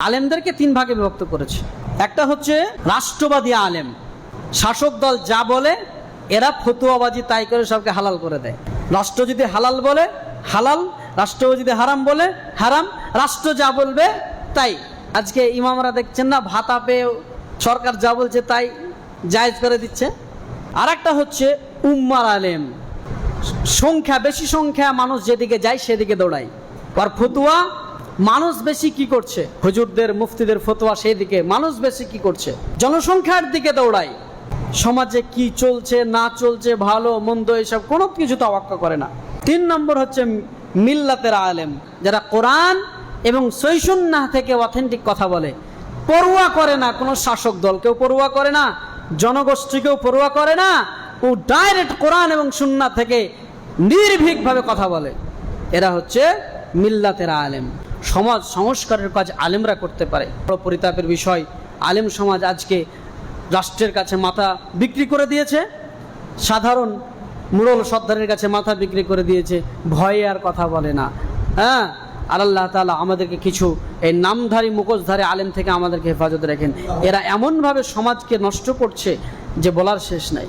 আলেমদেরকে তিন ভাগে বিভক্ত করেছে। একটা হচ্ছে রাষ্ট্রবাদী আলেম। শাসক দল যা বলে, এরা ফতুয়াবাজি তাই করে সবকে হালাল করে দেয়। রাষ্ট্র যদি হালাল বলে, হালাল। রাষ্ট্র যদি হারাম বলে, হারাম। রাষ্ট্র যা বলবে, তাই। আজকে ইমামরা দেখছেন না, ভাতা পেয়ে সরকার যা বলছে তাই জায়েজ করে দিচ্ছে। আর একটা হচ্ছে উম্মার আলেম। সংখ্যা, বেশি সংখ্যা মানুষ যেদিকে যায় সেদিকে দৌড়ায়। আর ফতুয়া মানুষ বেশি কি করছে? হুজুরদের, মুফতিদের ফতোয়া সেই দিকে। মানুষ বেশি কি করছে? জনসংখ্যার দিকে দৌড়ায়। সমাজে কি চলছে, না চলছে, ভালো, মন্দ এসব কোনো কিছু তো তাওয়াক্কা করে না। তিন নম্বর হচ্ছে মিল্লাতের আলেম, যারা কোরআন এবং সৈসুন্নাহ থেকে অথেন্টিক কথা বলে। পড়ুয়া করে না কোনো শাসক দলকেও পড়ুয়া করে না, জনগোষ্ঠীকেও পড়ুয়া করে না, ও ডাইরেক্ট কোরআন এবং সুন্না থেকে নির্ভীকভাবে কথা বলে। এরা হচ্ছে মিল্লাতের আলেম। সমাজ সংস্কারের কাজ আলেমরা করতে পারে। বড় পরিতাপের বিষয়, আলেম সমাজ আজকে রাষ্ট্রের কাছে মাথা বিক্রি করে দিয়েছে। সাধারণ মুরল সর্দারের কাছে মাথা বিক্রি করে দিয়েছে। ভয়ে আর কথা বলে না। হ্যাঁ? আর আল্লাহ তালা আমাদেরকে কিছু এই নামধারী, মুখোশধারী আলেম থেকে আমাদেরকে হেফাজত রাখেন। এরা এমনভাবে সমাজকে নষ্ট করছে যে বলার শেষ নাই।